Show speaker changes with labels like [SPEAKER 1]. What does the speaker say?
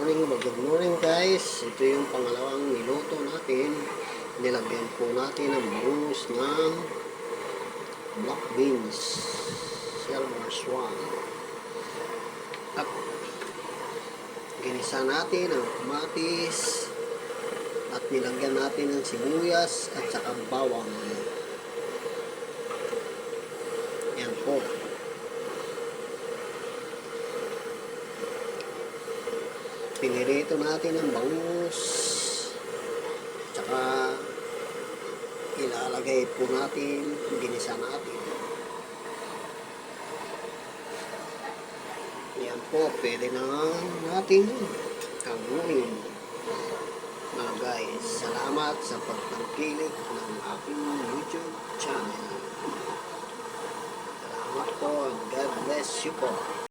[SPEAKER 1] morning, good morning guys. Ito yung pangalawang niluto natin. Nilagyan po natin ng bangus ng black beans, silver swan. At ginisa natin ang kamatis at nilagyan natin ng sibuyas at saka bawang. Yan po. Pinirito natin ang bangus. Tsaka ilalagay po natin, ginisa natin. Yan po, pwede na natin kaguhin. Mga guys, salamat sa pagtangkilik ng aking YouTube channel. Salamat po. God bless you po.